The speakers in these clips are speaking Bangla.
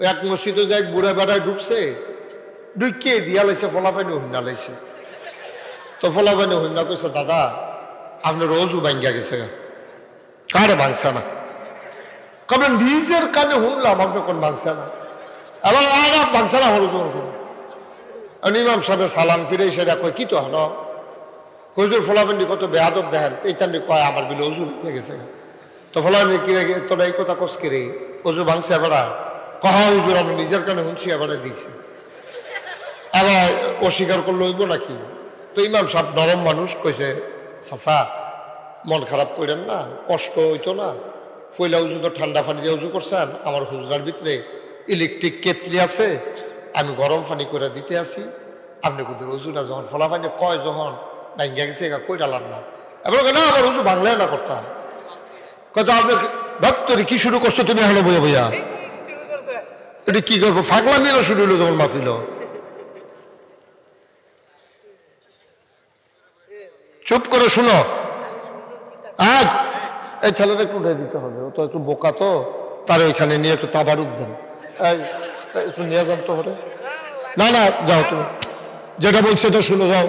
এক মসজিদে যাই বুড়া বেড়ায় ঢুকছে ঢুকিয়ে দিয়া লাইছে ফলাফাইনি হইনা লাইছে তো ফলাফাইনি হইনা কইছে দাদা আপনার রোজও ভাঙ্গা গেছে। কারে ভাঙছে না? কবে নিজের কানে শুনলাম, আপনি কোন ভাঙছে না? আবার আর ভাঙছে না আমার রোজু ভাঙছে না ইমাম সাহেব সালাম ফিরে সেটা কয়, কি তো হন কইজুর ফলাফান্ডি কত বেহাদব দেখেন। এইটান্ডি কয় আমার বিলে অজু ভেঙে গেছে। তো ফলাফান্ডি কিরে তোরা এই কথা কস কিরে অজু ভাঙছে এবারা কহা হুজুর, আমি নিজের কানে শুনছি এবারে দিছি। আবার অস্বীকার করলে হইব নাকি? তো ইমাম সাহেব নরম মানুষ, কইছে, চাচা, মন খারাপ করেন না, কষ্ট হইতো না। ফইলা উজু তো ঠান্ডা পানি দিয়ে উজু করছেন, আমার হুজরার ভিতরে ইলেকট্রিক কেতলি আছে, আমি গরম পানি করে দিতে আসি। আপনি কিন্তু উজুটা যখন ফলা পানি, কয় যখন? ভাঙ্গা গেছে কই ডালার না এবার না, আমার উজু বাংলায় না করতাম। কত আপনি দত্তরি কি শুরু করছ তুমি হলো বইয়া বইয়া? এটা কি করব? ফাগলা মিলো শুরু হলো তোমার মাহফিল চুপ করে শুনো। আজ এই ছেলেটা একটু উঠে দিতে হবে, ও তো একটু বোকা তো, তার ওইখানে নিয়ে একটু তাবারুক দেন। একটু নিয়ে যান তো ওরে না না, যাও তুমি। যেটা বলছে তো শুনো, যাও।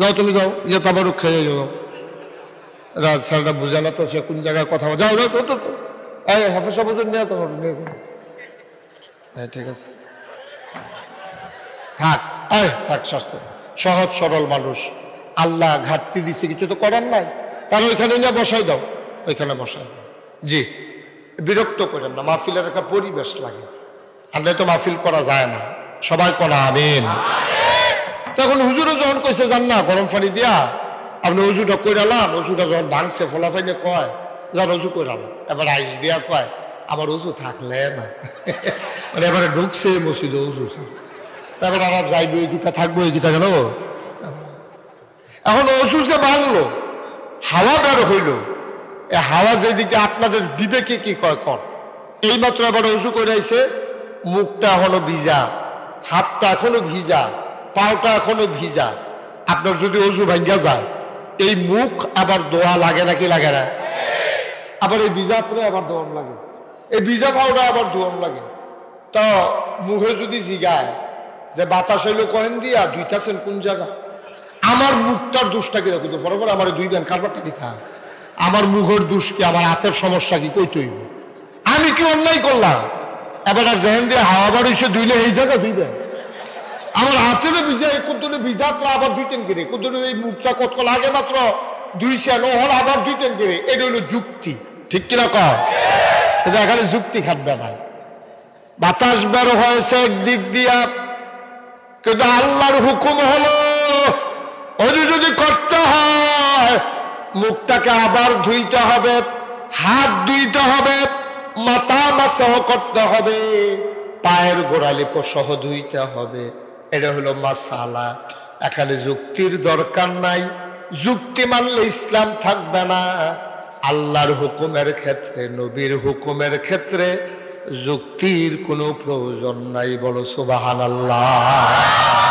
যাও তুমি, যাও। গিয়ে তাবারুক খেয়ে যাও। রাত ছেলেটা বুঝে না তো সে কোন জায়গায় কথা। যাও যাও তো। এই, হাফেজ সাহেব নিয়ে ওটা নিয়ে হ্যাঁ ঠিক আছে। থাক থাক, সরছে। সহজ, সরল মানুষ। আল্লাহ ঘাটতি দিছে, কিছু তো করার নাই। তার ওইখানে নিয়ে বসাই দাও। ওইখানে বসাই দাও। জি, বিরক্ত করেন না, মাহফিলের একটা পরিবেশ লাগে। আনলে তো মাহফিল করা যায় না। সবাই কনা, আমিন। তখন হুজুরও যখন কইছে, যান না, গরম পানি দিয়া। আপনি উজুটা কইরালাম উজুটা যখন ভাঙছে ফলাফাইনে কয়, যান উজু কইরালাম এবার আইস দিয়া কয় আমার উজু থাকলে না। মানে এবারে ঢুকছে মসজিদে উজু তারপরে আমার যাইবে, এই গীতা থাকব, এই গীতা কেন? এখন উজু যে ভাঙলো হাওয়া বের হইল। এ হাওয়া যেদিকে আপনাদের বিবেকে কি কয়, কর। এইমাত্র আবার উজু করে আইছে, মুখটা এখনও ভিজা, হাতটা এখনও ভিজা, পাওটা এখনও ভিজা। আপনার যদি অজু ভাঙ্গা যায়, এই মুখ আবার দোয়া লাগে নাকি লাগে না? আবার এই ভিজাত্রে আবার দোয়াম লাগে। এই ভিজা পাওটা আবার দোয়াম লাগে। তো মুখে যদি জিগায় যে বাতাস হইল কহেন দিয়া, দুইটা সেন কোন জায়গা আমার মুখটার দোষটা কি দেখো? ফরফর আমার দুই ব্যান কারবারটা কি থা আমার মুখের দোষ কি? আমার হাতের সমস্যা কি? কই তৈব আমি কি অন্যায় করলাম? এবার আর জেহেন দিয়ে হাওয়া বার দুইলে এই জায়গা দুই ব্যান আমার হাতের ভিজা কুদ্দুরে ভিজাত্রা আবার দুই টেন করে কুদ্দুরে এই মুখটা কত লাগে মাত্র দুই সেন হল আবার দুই টেন করে এটা হইল যুক্তি। ঠিক কিনা কম এখানে যুক্তি খাটবে না। বাতাস বের হয়েছে একদিক দিয়া, কিন্তু আল্লাহর হুকুম হলো ওই যদি করতে হয়, মুখটাকে আবার ধুইতে হবে, হাত ধুইতে হবে, মাথা মাসাহ করতে হবে, পায়ের গোড়ালি সহ ধুইতে হবে। এটা হলো মাসালা। এখানে যুক্তির দরকার নাই। যুক্তি মানলে ইসলাম থাকবে না। আল্লাহর হুকুমের ক্ষেত্রে নবীর হুকুমের ক্ষেত্রে যুক্তির কোনো প্রয়োজন নাই বলো সুবাহান আল্লাহ